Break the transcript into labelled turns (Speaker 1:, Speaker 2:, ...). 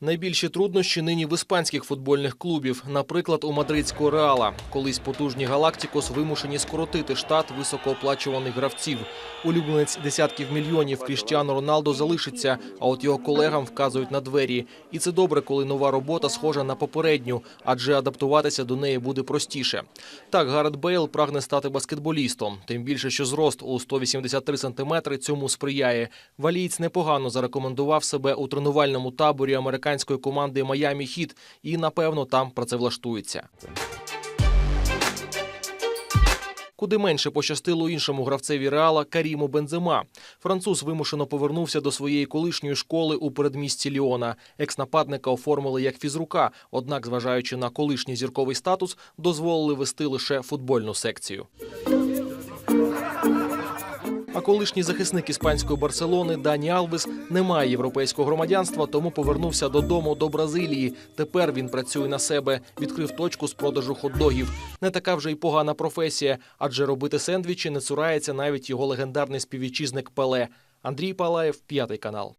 Speaker 1: Найбільші труднощі нині в іспанських футбольних клубів, наприклад, у мадридського реала. Колись потужні Галактикос вимушені скоротити штат високооплачуваних гравців. Улюбленець десятків мільйонів Кріштіану Роналдо залишиться, а от його колегам вказують на двері. І це добре, коли нова робота схожа на попередню, адже адаптуватися до неї буде простіше. Так, Гарет Бейл прагне стати баскетболістом. Тим більше, що зрост у 183 сантиметри цьому сприяє. Валієць непогано зарекомендував себе у тренувальному таборі американської команди Майамі Хіт і, напевно, там працевлаштується. Куди менше пощастило іншому гравцеві Реала Каріму Бензема. Француз вимушено повернувся до своєї колишньої школи у передмісті Ліона. Екс-нападника оформили як фізрука, однак, зважаючи на колишній зірковий статус, дозволили вести лише футбольну секцію. А колишній захисник іспанської Барселони Дані Алвес не має європейського громадянства, тому повернувся додому до Бразилії. Тепер він працює на себе, відкрив точку з продажу хот-догів. Не така вже й погана професія, адже робити сендвічі не цурається навіть його легендарний співвітчизник Пеле. Андрій Палаєв, п'ятий канал.